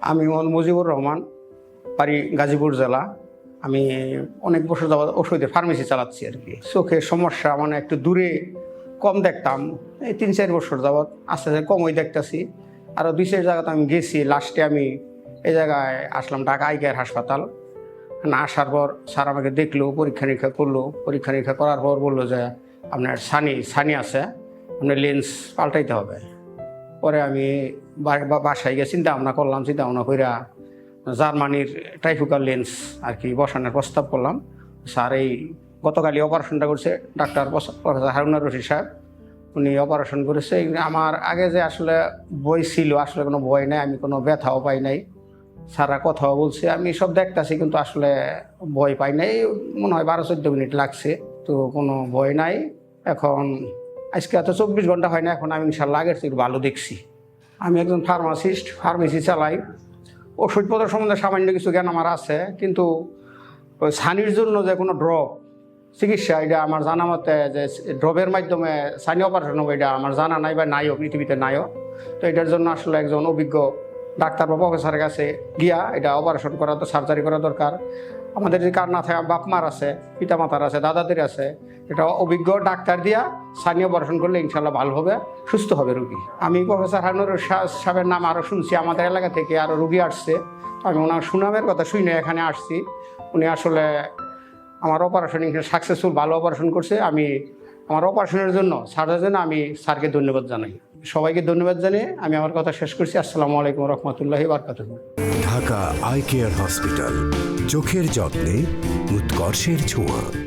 আমি মুজিবুর রহমান পারি গাজীপুর জেলা। আমি অনেক বছর যাবত ওষুধের ফার্মেসি চালাচ্ছি আর কি। চোখের সমস্যা মানে একটু দূরে কম দেখতাম। এই তিন চার বছর যাবত আস্তে আস্তে কমই দেখতেছি। আরও দুই চার জায়গাতে আমি গেছি। লাস্টে আমি এই জায়গায় আসলাম ঢাকা আই কেয়ার হাসপাতাল। না আসার পর স্যার আমাকে দেখল, পরীক্ষা নিরীক্ষা করল। পরীক্ষা নিরীক্ষা করার পর বলল যে আপনার সানি সানি আছে। আপনার লেন্স পাল্টাইতে হবে। পরে আমি বাসায় গিয়ে চিন্তা ভাবনা করলাম চিন্তা ভাবনা কইরা জার্মানির ট্রাইফুকাল লেন্স আর কি বসানোর প্রস্তাব করলাম। স্যার, এই গতকালই অপারেশনটা করছে ডাক্তার প্রফেসর হারুনার রশিদ সাহেব। উনি অপারেশন করেছে। আমার আগে যে আসলে বই ছিল, আসলে কোনো বই নাই, আমি কোনো ব্যথাও পাই নাই। সারা কথাও বলছে, আমি সব দেখতাছি কিন্তু আসলে ভয় পাই নাই। মনে হয় বারো চোদ্দ মিনিট লাগছে, তো কোনো ভয় নাই। এখন আজকে এত চব্বিশ ঘণ্টা হয় না, এখন আমি ইনশাল্লাহ আগের থেকে ভালো দেখছি। আমি একজন ফার্মাসিস্ট ফার্মেসি চালাই। ওষুধপত্র সম্বন্ধে সামান্য কিছু জ্ঞান আমার আছে, কিন্তু ওই ছানির জন্য যে কোনো ড্রপ চিকিৎসা, এটা আমার জানা মতে যে ড্রপের মাধ্যমে সানি অপারেশন হবে, এটা আমার জানা নাই বা নাইও, পৃথিবীতে নাইও। তো এটার জন্য আসলে একজন অভিজ্ঞ ডাক্তার বা প্রফেসরের কাছে গিয়া এটা অপারেশন করা, তো সার্জারি করা দরকার। আমাদের যে কার না থাকে বাপ মার আছে পিতা মাতার আছে, দাদাদের আছে এটা অভিজ্ঞ ডাক্তার দিয়া সানি অপারেশন করলে ইনশাল্লাহ ভালো হবে, সুস্থ হবে রুগী। আমি প্রফেসর হানুর সাহেবের নাম আরও শুনছি, আমাদের এলাকা থেকে আরও রুগী আসছে। আমি ওনার সুনামের কথা শুনে এখানে আসছি। উনি আসলে আমার অপারেশন সাকসেসফুল ভালো অপারেশন করছে। আমি আমার অপারেশনের জন্য সার্জার জন্য আমি স্যারকে ধন্যবাদ জানাই। সবাইকে ধন্যবাদ জানিয়ে আমি আমার কথা শেষ করছি। আসসালামু আলাইকুম রহমতুল্লাহি বারকাতুহ। ঢাকা আই কেয়ার হসপিটাল, চোখের যত্নে, উৎকর্ষের ছোঁয়া।